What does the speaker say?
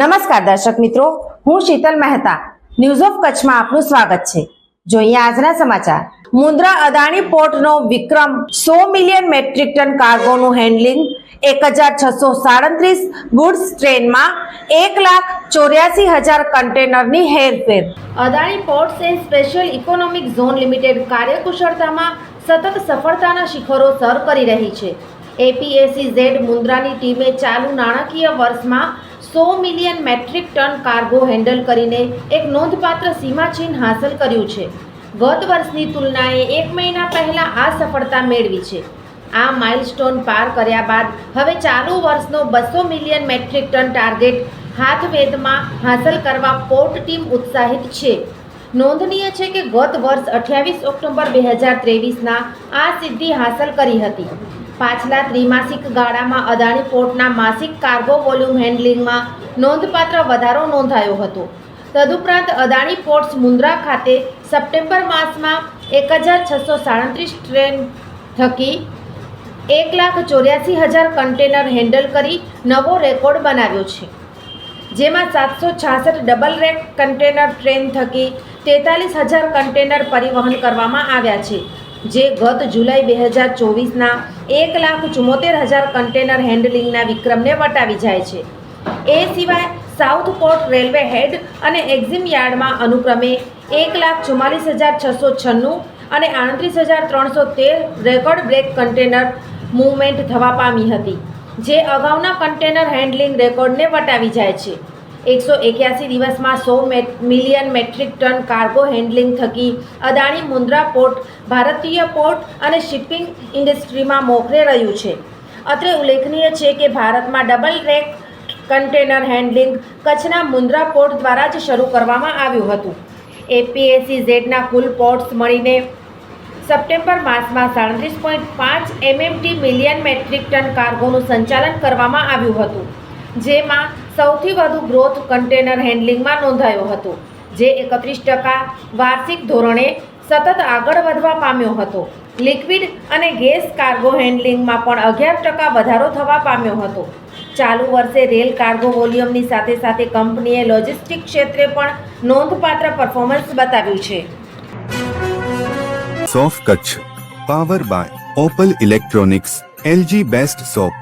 નમસ્કાર દર્શક મિત્રો, હું શીતલ મહેતા. ન્યૂઝ ઓફ કચ્છમાં આપનું સ્વાગત છે. જોઈએ આજના સમાચાર. મુન્દ્રા અદાણી પોર્ટનો વિક્રમ સો મિલિયન મેટ્રિક ટન કાર્ગોનું હેન્ડલિંગ, એક હજાર છસો સાડત્રીસ ગુડ્સ ટ્રેનમાં એક લાખ ચોર્યાસી હજાર કન્ટેનરની હેરફેર. Adani ports and special economic zone limited કાર્યકુશળતામાં સતત સફળતાના શિખરો સર કરી રહી છે. એપીએસસી ઝેડ મુન્દ્રાની ટીમે ચાલુ નાણાકીય વર્ષમાં સો million metric ton cargo handle કરીને એક નોંધપાત્ર સીમાચિહ્ન હાંસલ કર્યું છે. ગત વર્ષની તુલનાએ એક મહિના પહેલાં આ સફળતા મેળવી છે. આ માઇલસ્ટોન પાર કર્યા બાદ હવે ચાલુ વર્ષનો બસો મિલિયન મેટ્રિક ટન ટાર્ગેટ હાથવેદમાં હાંસલ કરવા પોર્ટ ટીમ ઉત્સાહિત છે. નોંધનીય છે કે ગત વર્ષ અઠ્યાવીસ ઓક્ટોબર બે હજાર ત્રેવીસના આ સિદ્ધિ હાંસલ કરી હતી. પાછલા ત્રિમાસિક ગાળામાં અદાણી પોર્ટના માસિક કાર્ગો વોલ્યુમ હેન્ડલિંગમાં નોંધપાત્ર વધારો નોંધાયો હતો. તદુપરાંત અદાણી પોર્ટ્સ મુન્દ્રા ખાતે સપ્ટેમ્બર માસમાં એક હજાર છસો સાડત્રીસ ટ્રેન થકી એક લાખ ચોર્યાસી હજાર કન્ટેનર હેન્ડલ કરી નવો રેકોર્ડ બનાવ્યો છે. જેમાં સાતસો છાસઠ ડબલ રેક કન્ટેનર ટ્રેન થકી તેતાલીસ હજાર કન્ટેનર પરિવહન કરવામાં આવ્યા છે. જે ગત જુલાઈ બે હજાર ચોવીસના એક લાખ ચુમ્મોતેર હજાર કન્ટેનર હેન્ડલિંગના વિક્રમને વટાવી જાય છે. એ સિવાય સાઉથ પોર્ટ રેલવે હેડ અને એક્ઝિમ યાર્ડમાં અનુક્રમે એક લાખ ચુમ્માલીસ હજાર છસો છન્નું અને આડત્રીસ હજાર ત્રણસો તેર રેકોર્ડ બ્રેક કન્ટેનર મૂવમેન્ટ થવા પામી હતી, જે અગાઉના કન્ટેનર હેન્ડલિંગ રેકોર્ડને વટાવી જાય છે. એકસો એક્યાસી દિવસમાં સો million metric ton cargo handling થકી અદાણી મુન્દ્રા પોર્ટ, ભારતીય પોર્ટ અને શિપિંગ ઇન્ડસ્ટ્રીમાં મોખરે રહ્યું છે. અત્રે ઉલ્લેખનીય છે કે ભારતમાં ડબલ રેક કન્ટેનર હેન્ડલિંગ કચ્છના મુન્દ્રા પોર્ટ દ્વારા જ શરૂ કરવામાં આવ્યું હતું. એપીએસસી ઝેડના કુલ પોર્ટ્સ મળીને સપ્ટેમ્બર માસમાં સાડત્રીસ પોઈન્ટ પાંચ એમએમટી મિલિયન મેટ્રિક ટન કાર્ગોનું સંચાલન કરવામાં આવ્યું હતું, જેમાં સૌથી વધુ ગ્રોથ કન્ટેનર હેન્ડલિંગમાં નોંધાયો હતો, જે એકત્રીસ ટકા વાર્ષિક ધોરણે સતત આગળ વધવા પામ્યો હતો. લિક્વિડ અને ગેસ કાર્ગો હેન્ડલિંગમાં પણ અગિયાર ટકા વધારો થવા પામ્યો હતો. ચાલુ વર્ષે રેલ કાર્ગો વોલ્યુમની સાથે સાથે કંપનીએ લોજિસ્ટિક ક્ષેત્રે પણ નોંધપાત્ર પરફોર્મન્સ બતાવ્યું છે. સોફ Kutch, power by opal electronics, LG best shop.